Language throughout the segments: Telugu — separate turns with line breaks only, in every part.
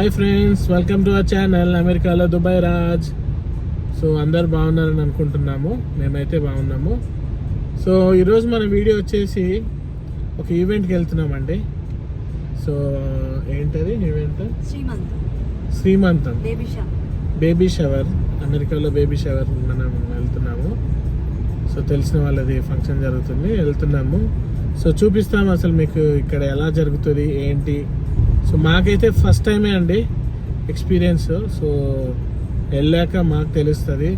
Hi friends welcome to our channel అమెరికాలో దుబాయ్ రాజ్ సో అందరు బాగున్నారని అనుకుంటున్నాము. మేమైతే బాగున్నాము. సో ఈరోజు మన వీడియో వచ్చేసి ఒక ఈవెంట్కి వెళ్తున్నామండి. సో ఏంటది ఈవెంట్
శ్రీమంత్. బేబీ
షవర్ అమెరికాలో బేబీ షవర్ మనం వెళ్తున్నాము. సో తెలిసిన వాళ్ళది ఫంక్షన్ జరుగుతుంది. వెళ్తున్నాము. సో చూపిస్తాము అసలు మీకు ఇక్కడ ఎలా జరుగుతుంది ఏంటి సో మాకైతే ఫస్ట్ టైమే అండి ఎక్స్పీరియన్స్ సో వెళ్ళాక మాకు తెలుస్తుంది.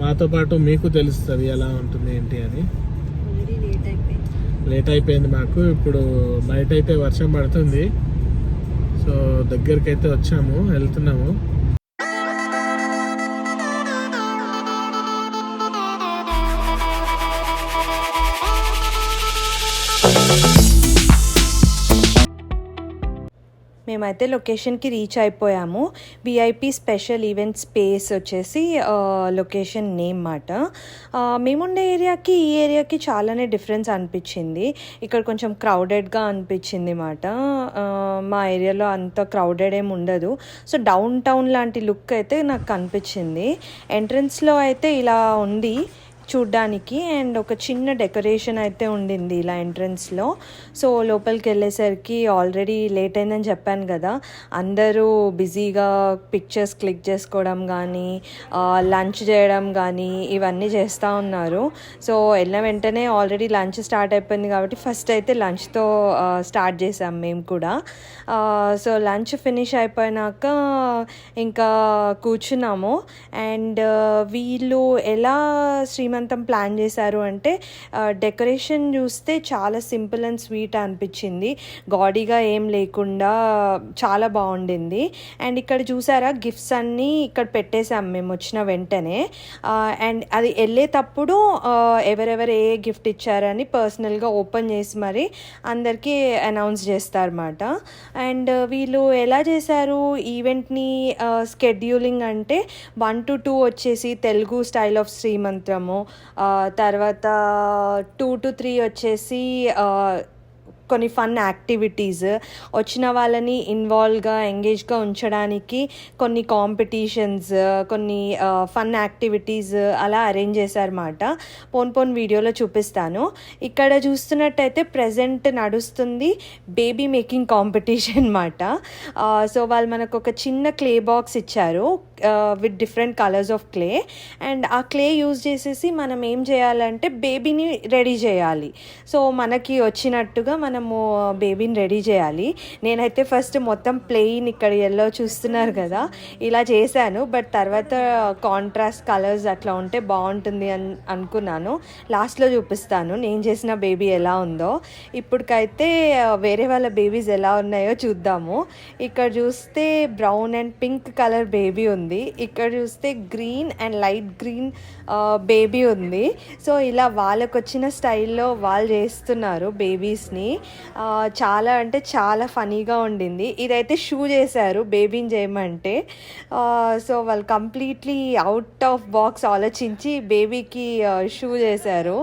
మాతో పాటు మీకు తెలుస్తుంది ఎలా ఉంటుంది ఏంటి అని.
ఆల్రెడీ లేట్ అయిపోయింది.
లేట్ అయిపోయింది మాకు. ఇప్పుడు బయట అయితే వర్షం పడుతుంది. సో దగ్గరికి అయితే వచ్చాము వెళ్తున్నాము.
మేమైతే లొకేషన్కి రీచ్ అయిపోయాము. విఐపి స్పెషల్ ఈవెంట్ స్పేస్ వచ్చేసి లొకేషన్ నేమ్ మాట. మేముండే ఏరియాకి ఈ ఏరియాకి చాలానే డిఫరెన్స్ అనిపించింది. ఇక్కడ కొంచెం క్రౌడెడ్గా అనిపించింది మాట. మా ఏరియాలో అంత క్రౌడెడ్ ఏమి ఉండదు. సో డౌన్ టౌన్ లాంటి లుక్ అయితే నాకు కనిపించింది ఎంట్రన్స్లో అయితే ఇలా ఉంది. చూడ్డానికి అండ్ ఒక చిన్న డెకరేషన్ అయితే ఉండింది ఇలా ఎంట్రన్స్లో. సో లోపలికి వెళ్ళేసరికి ఆల్రెడీ లేట్ అయిందని చెప్పాను కదా. అందరూ బిజీగా పిక్చర్స్ క్లిక్ చేసుకోవడం కానీ లంచ్ చేయడం కానీ ఇవన్నీ చేస్తూ ఉన్నారు. సో వెళ్ళిన వెంటనే ఆల్రెడీ లంచ్ స్టార్ట్ అయిపోయింది కాబట్టి ఫస్ట్ అయితే లంచ్తో స్టార్ట్ చేసాం మేము కూడా. సో లంచ్ ఫినిష్ అయిపోయినాక ఇంకా కూర్చున్నాము. అండ్ వీళ్ళు ఎలా శ్రీమంతం ప్లాన్ చేశారు అంటే డెకరేషన్ చూస్తే చాలా సింపుల్ అండ్ స్వీట్ అనిపించింది. గాడీగా ఏం లేకుండా చాలా బాగుండింది. అండ్ ఇక్కడ చూసారా గిఫ్ట్స్ అన్నీ ఇక్కడ పెట్టేశాం మేము వచ్చిన వెంటనే. అండ్ అది వెళ్ళేటప్పుడు ఎవరెవరు ఏ గిఫ్ట్ ఇచ్చారని పర్సనల్గా ఓపెన్ చేసి మరి అందరికీ అనౌన్స్ చేస్తారన్నమాట. అండ్ వీళ్ళు ఎలా చేశారు ఈవెంట్ని స్కెడ్యూలింగ్ అంటే వన్ టు టూ వచ్చేసి తెలుగు స్టైల్ ఆఫ్ శ్రీమంత్రము తర్వాత టూ టు త్రీ వచ్చేసి కొన్ని ఫన్ యాక్టివిటీస్ వచ్చిన వాళ్ళని ఇన్వాల్వ్గా ఎంగేజ్గా ఉంచడానికి కొన్ని కాంపిటీషన్స్ కొన్ని ఫన్ యాక్టివిటీస్ అలా అరేంజ్ చేశారన్నమాట. పోన్ పోన్ వీడియోలో చూపిస్తాను. ఇక్కడ చూస్తున్నట్టయితే ప్రజెంట్ నడుస్తుంది బేబీ మేకింగ్ కాంపిటీషన్ అనమాట సో వాళ్ళు మనకు ఒక చిన్న క్లే బాక్స్ ఇచ్చారు. With different colours of clay and ఆ క్లే యూజ్ చేసేసి మనం ఏం చేయాలంటే బేబీని రెడీ చేయాలి. సో మనకి వచ్చినట్టుగా మనము బేబీని రెడీ చేయాలి. నేనైతే ఫస్ట్ మొత్తం ప్లెయిన్ ఇక్కడ ఎల్లో చూస్తున్నారు కదా ఇలా చేశాను. బట్ తర్వాత కాంట్రాస్ట్ కలర్స్ అట్లా ఉంటే బాగుంటుంది అని అనుకున్నాను. లాస్ట్లో చూపిస్తాను నేను చేసిన బేబీ ఎలా ఉందో. ఇప్పటికైతే వేరే వాళ్ళ బేబీస్ ఎలా ఉన్నాయో చూద్దాము. ఇక్కడ చూస్తే brown and pink colour baby ఉంది. ఇక్కడ చూస్తే green and light green baby ఉంది. సో ఇలా వాళ్ళకు వచ్చిన స్టైల్లో వాళ్ళు చేస్తున్నారు బేబీస్ని. చాలా అంటే చాలా ఫనీగా ఉండింది. ఇదైతే షూ చేశారు బేబీని చేయమంటే. సో వాళ్ళు కంప్లీట్లీ అవుట్ ఆఫ్ బాక్స్ ఆలోచించి బేబీకి షూ చేశారు.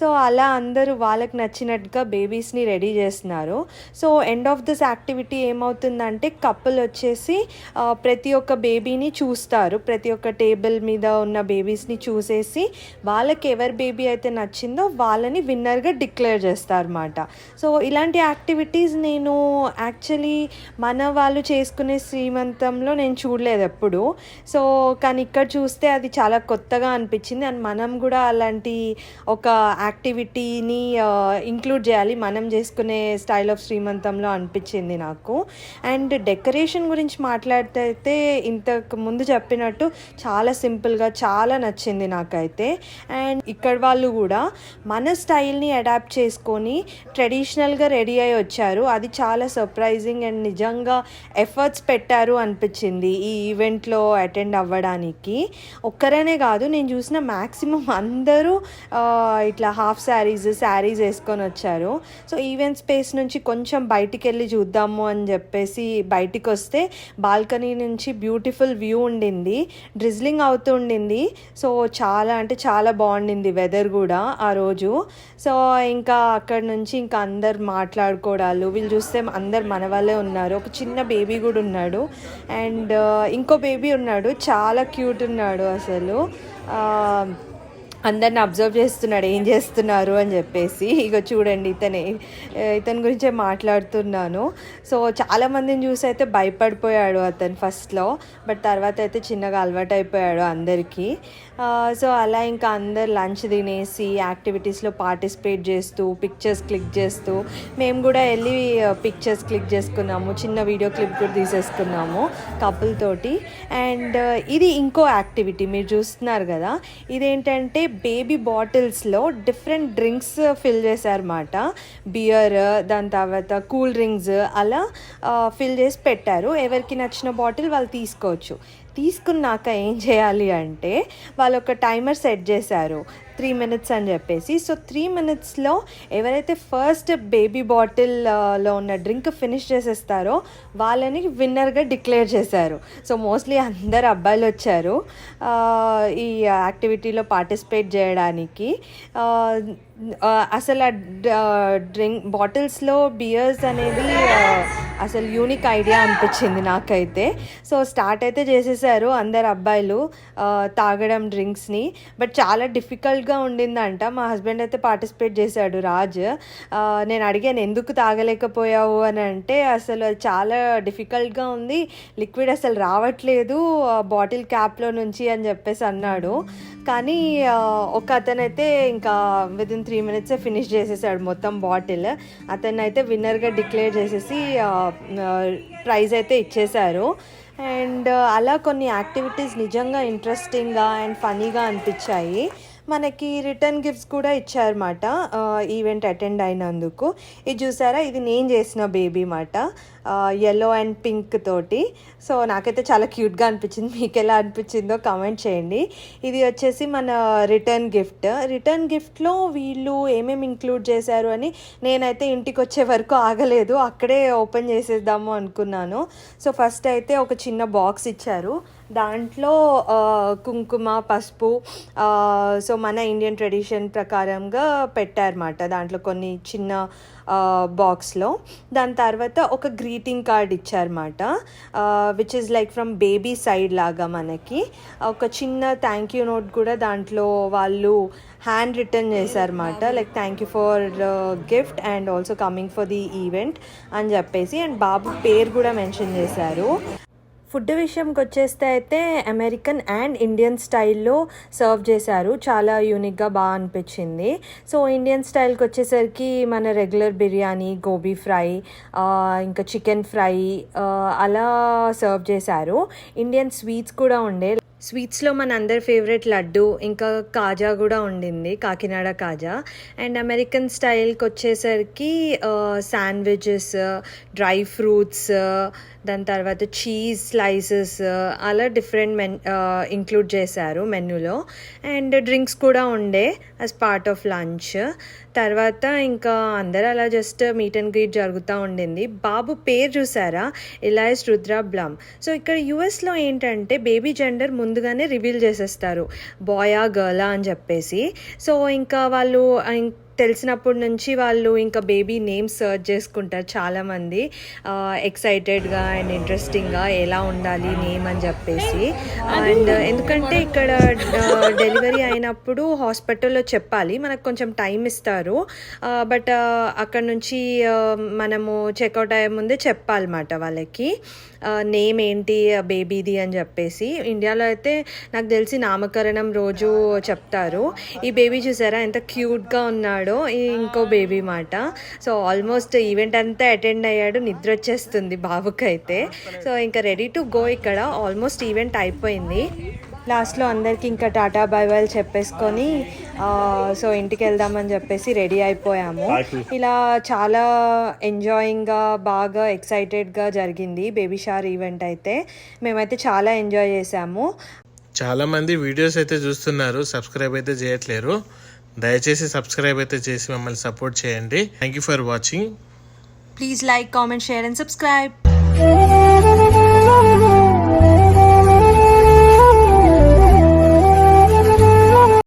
సో అలా అందరూ వాళ్ళకి నచ్చినట్టుగా బేబీస్ని రెడీ చేస్తున్నారు. So end of this activity ఏమవుతుందంటే కపుల్ వచ్చేసి ప్రతి ఒక్క బేబీని చూస్తారు. ప్రతి ఒక్క టేబుల్ మీద ఉన్న బేబీస్ని చూసేసి వాళ్ళకి ఎవరి బేబీ అయితే నచ్చిందో వాళ్ళని విన్నర్గా డిక్లేర్ చేస్తారన్నమాట. సో ఇలాంటి యాక్టివిటీస్ నేను యాక్చువల్లీ మన వాళ్ళు చేసుకునే శ్రీమంతంలో నేను చూడలేదు ఎప్పుడు. సో కానీ ఇక్కడ చూస్తే అది చాలా కొత్తగా అనిపించింది. అండ్ మనం కూడా అలాంటి ఒక యాక్టివిటీని ఇంక్లూడ్ చేయాలి. మనం చేసుకునే స్టైల్ ఆఫ్ శ్రీమంతంలో అనిపించింది నాకు. అండ్ డెకరేషన్ గురించి మాట్లాడితే అయితే ఇంతకు ముందు చెప్పినట్టు చాలా సింపుల్గా చాలా నచ్చింది నాకైతే. అండ్ ఇక్కడ వాళ్ళు కూడా మన స్టైల్ని అడాప్ట్ చేసుకొని ట్రెడిషనల్గా రెడీ అయి వచ్చారు. అది చాలా సర్ప్రైజింగ్ అండ్ నిజంగా ఎఫర్ట్స్ పెట్టారు అనిపించింది ఈ ఈవెంట్లో అటెండ్ అవ్వడానికి. ఒక్కరనే కాదు నేను చూసిన మ్యాక్సిమం అందరూ ఇట్లా హాఫ్ శారీస్ శారీస్ వేసుకొని వచ్చారు. సో ఈవెంట్ స్పేస్ నుంచి కొంచెం బయటికి వెళ్ళి చూద్దాము అని చెప్పేసి బయటికి వస్తే బాల్కనీ నుంచి బ్యూటిఫుల్ వ్యూ ఉండింది. డ్రిజ్లింగ్ అవుతూ ఉండింది. సో చాలా అంటే చాలా బాగుండింది వెదర్ కూడా ఆ రోజు. సో ఇంకా అక్కడ నుంచి ఇంకా అందరు మాట్లాడుకోవడాలు వీళ్ళు చూస్తే అందరు మన వాళ్ళే ఉన్నారు. ఒక చిన్న బేబీ కూడా ఉన్నాడు. అండ్ ఇంకో బేబీ ఉన్నాడు. చాలా క్యూట్ ఉన్నాడు అసలు. అందరిని అబ్జర్వ్ చేస్తున్నాడు ఏం చేస్తున్నారు అని చెప్పేసి. ఇక చూడండి ఇతనే ఇతని గురించే మాట్లాడుతున్నాను. సో చాలామందిని చూసి అయితే భయపడిపోయాడు అతను ఫస్ట్లో బట్ తర్వాత అయితే చిన్నగా అలవాటు అయిపోయాడు అందరికీ. సో అలా ఇంకా అందరు లంచ్ తినేసి యాక్టివిటీస్లో పార్టిసిపేట్ చేస్తూ పిక్చర్స్ క్లిక్ చేస్తూ మేము కూడా వెళ్ళి పిక్చర్స్ క్లిక్ చేసుకున్నాము చిన్న వీడియో క్లిప్ కూడా తీసేసుకున్నాము కపుల్ తోటి. అండ్ ఇది ఇంకో యాక్టివిటీ మీరు చూస్తున్నారు కదా. ఇదేంటంటే బేబీ బాటిల్స్లో డిఫరెంట్ డ్రింక్స్ ఫిల్ చేశారన్నమాట. బియర్ దాని తర్వాత కూల్ డ్రింక్స్ అలా uh, ఫిల్ చేసి పెట్టారు. ఎవరికి నచ్చిన బాటిల్ వాళ్ళు తీసుకోవచ్చు. తీసుకున్నాక ఏం చేయాలి అంటే వాళ్ళు ఒక టైమర్ సెట్ చేశారు. త్రీ మినిట్స్ అని చెప్పేసి. సో త్రీ మినిట్స్లో ఎవరైతే ఫస్ట్ బేబీ బాటిల్లో ఉన్న డ్రింక్ ఫినిష్ చేసేస్తారో వాళ్ళని విన్నర్గా డిక్లేర్ చేశారు. సో మోస్ట్లీ అందరు అబ్బాయిలు వచ్చారు. ఈ యాక్టివిటీలో పార్టిసిపేట్ చేయడానికి. అసలు ఆ డ్రింక్ బాటిల్స్లో బియర్స్ అనేది అసలు యూనిక్ ఐడియా అనిపించింది నాకైతే. సో స్టార్ట్ అయితే చేసేసారు అందరు అబ్బాయిలు తాగడం డ్రింక్స్ని. బట్ చాలా డిఫికల్ట్ డిఫికల్ట్గా ఉండిందంట. మా హస్బెండ్ అయితే పార్టిసిపేట్ చేశాడు. రాజ్ నేను అడిగాను ఎందుకు తాగలేకపోయావు? అని అంటే అసలు అది చాలా డిఫికల్ట్గా ఉంది. లిక్విడ్ అసలు రావట్లేదు. బాటిల్ క్యాప్లో నుంచి అని చెప్పేసి అన్నాడు. కానీ ఒక అతనైతే ఇంకా విత్ ఇన్ త్రీ మినిట్సే ఫినిష్ చేసేసాడు మొత్తం బాటిల్ అతన్ని అయితే విన్నర్గా డిక్లేర్ చేసేసి ప్రైజ్ అయితే ఇచ్చేశారు. అండ్ అలా కొన్ని యాక్టివిటీస్ నిజంగా ఇంట్రెస్టింగ్గా అండ్ ఫనీగా అనిపించాయి. మనకి రిటర్న్ గిఫ్ట్స్ కూడా ఇచ్చారన్నమాట ఈవెంట్ అటెండ్ అయినందుకు. ఇది చూసారా? ఇది నేను చేసిన బేబీ మాట ఎల్లో అండ్ పింక్ తోటి. సో నాకైతే చాలా క్యూట్గా అనిపించింది. మీకు ఎలా అనిపించిందో కామెంట్ చేయండి. ఇది వచ్చేసి మన రిటర్న్ గిఫ్ట్. రిటర్న్ గిఫ్ట్లో వీళ్ళు ఏమేమి ఇంక్లూడ్ చేశారు అని నేనైతే ఇంటికి వచ్చే వరకు ఆగలేదు. అక్కడే ఓపెన్ చేసేద్దాము అనుకున్నాను. సో ఫస్ట్ అయితే ఒక చిన్న బాక్స్ ఇచ్చారు. దాంట్లో కుంకుమ పసుపు సో మన ఇండియన్ ట్రెడిషన్ ప్రకారంగా పెట్టారన్నమాట దాంట్లో కొన్ని చిన్న బాక్స్లో. దాని తర్వాత ఒక greeting card ఇచ్చారన్నమాట which is like from baby side లాగా మనకి. ఒక చిన్న థ్యాంక్ యూ నోట్ కూడా దాంట్లో వాళ్ళు హ్యాండ్ రిటర్న్ చేశారన్నమాట like thank you for gift and also coming for the event అని చెప్పేసి. అండ్ బాబు పేరు కూడా మెన్షన్ చేశారు. ఫుడ్ విషయంకి వచ్చేస్తే అయితే అమెరికన్ అండ్ ఇండియన్ స్టైల్లో సర్వ్ చేశారు. చాలా యూనిక్గా బాగా అనిపించింది. సో ఇండియన్ స్టైల్కి వచ్చేసరికి మన రెగ్యులర్ బిర్యానీ గోబీ ఫ్రై ఇంకా చికెన్ ఫ్రై అలా సర్వ్ చేశారు. ఇండియన్ స్వీట్స్ కూడా ఉండే స్వీట్స్లో మన అందరి ఫేవరెట్ లడ్డు ఇంకా కాజా కూడా ఉండింది కాకినాడ కాజా. అండ్ అమెరికన్ స్టైల్కి వచ్చేసరికి శాండ్విచెస్ డ్రై ఫ్రూట్స్ దాని తర్వాత చీజ్ స్లైసెస్ అలా డిఫరెంట్ మెన్ ఇంక్లూడ్ చేశారు మెన్యూలో అండ్ డ్రింక్స్ కూడా ఉండే యాజ్ పార్ట్ ఆఫ్ లంచ్ తర్వాత ఇంకా అందరూ అలా జస్ట్ మీట్ అండ్ గ్రీట్ జరుగుతూ ఉండింది. బాబు పేరు చూసారా? ఇలాయస్ రుద్ర బ్లమ్. సో ఇక్కడ యుఎస్లో ఏంటంటే బేబీ జెండర్ ముందుగానే రివీల్ చేసేస్తారు. బాయా గర్లా అని చెప్పేసి. సో ఇంకా వాళ్ళు తెలిసినప్పటి నుంచి వాళ్ళు ఇంకా బేబీ నేమ్ సర్చ్ చేసుకుంటారు చాలామంది. ఎక్సైటెడ్గా అండ్ ఇంట్రెస్టింగ్గా ఎలా ఉండాలి నేమ్ అని చెప్పేసి. అండ్ ఎందుకంటే ఇక్కడ డెలివరీ అయినప్పుడు హాస్పిటల్లో చెప్పాలి మనకు కొంచెం టైం ఇస్తారు. బట్ అక్కడ నుంచి మనము చెక్అవుట్ అయ్యే ముందే చెప్పాలన్నమాట వాళ్ళకి. నేమ్ ఏంటి బేబీది అని చెప్పేసి. ఇండియాలో అయితే నాకు తెలిసి నామకరణం రోజు చెప్తారు. ఈ బేబీ చూసారా ఎంత క్యూట్గా ఉన్నాడు. ఈ ఇంకో బేబీ మాట. సో ఆల్మోస్ట్ ఈవెంట్ అంతా అటెండ్ అయ్యాడు. నిద్ర వచ్చేస్తుంది బాబుకైతే. సో ఇంకా రెడీ టు గో ఇక్కడ. ఆల్మోస్ట్ ఈవెంట్ అయిపోయింది. లాస్ట్లో అందరికి ఇంకా టాటా బై బై చెప్పేసుకొని ఆ, సో ఇంటికి వెళ్దామని చెప్పేసి రెడీ అయిపోయాము. ఇలా చాలా ఎంజాయింగ్గా బాగా ఎక్సైటెడ్గా జరిగింది బేబీ షార్ ఈవెంట్ అయితే. మేమైతే చాలా ఎంజాయ్ చేసాము
చాలా మంది వీడియోస్ అయితే చూస్తున్నారు. సబ్స్క్రైబ్ అయితే చేయట్లేరు. దయచేసి సబ్స్క్రైబ్ అయితే చేసి మమ్మల్ని సపోర్ట్ చేయండి. Thank you for watching
please like comment share and subscribe